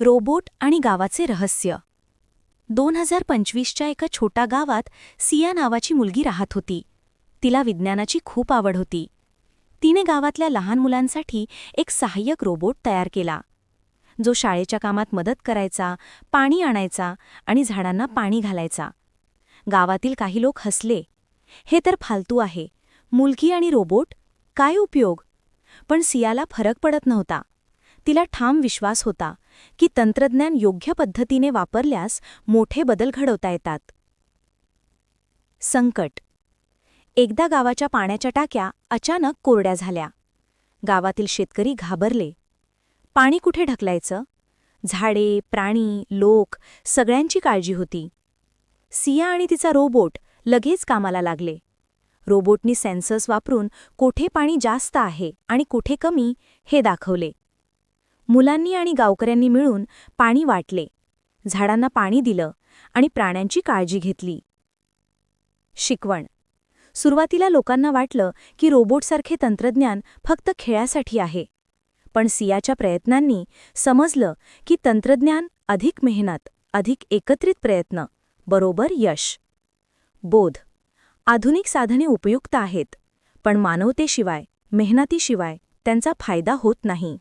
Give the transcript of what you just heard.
Robot आणि गावाचे रहस्य. दोन हजार पंचवीसच्या एका छोट्या गावात सिया नावाची मुलगी राहत होती. तिला विज्ञानाची खूप आवड होती. तिने गावातल्या लहान मुलांसाठी एक सहाय्यक रोबोट तयार केला. जो शाळेच्या कामात मदत करायचा पाणी आणायचा आणि झाडांना पाणी घालायचा. गावातील काही लोक हसले. हे तर फालतू आहे. मुलगी आणि रोबोट? काय उपयोग? पण सियाला फरक पडत नव्हता. तिला ठाम विश्वास होता की तंत्रज्ञान योग्य पद्धतीने वापरल्यास मोठे बदल घडवता येतात. संकट. एकदा गावाच्या पाण्याच्या टाक्या अचानक कोरड्या झाल्या. गावातील शेतकरी घाबरले. पाणी कुठे ढकलायचं? झाडे प्राणी लोक सगळ्यांची काळजी होती. सिया आणि तिचा रोबोट लगेच कामाला लागले. रोबोटनी सेन्सर्स वापरून कोठे पाणी जास्त आहे आणि कुठे कमी हे दाखवले. मुलांनी आणि गावकऱ्यांनी मिळून पाणी वाटले. झाडांना पाणी दिलं आणि प्राण्यांची काळजी घेतली. शिकवण. सुरुवातीला लोकांना वाटलं की रोबोटसारखे तंत्रज्ञान फक्त खेळासाठी आहे. पण सियाच्या प्रयत्नांनी समजलं की तंत्रज्ञान अधिक मेहनत अधिक एकत्रित प्रयत्न बरोबर यश. बोध. आधुनिक साधने उपयुक्त आहेत पण मानवतेशिवाय मेहनतीशिवाय त्यांचा फायदा होत नाही.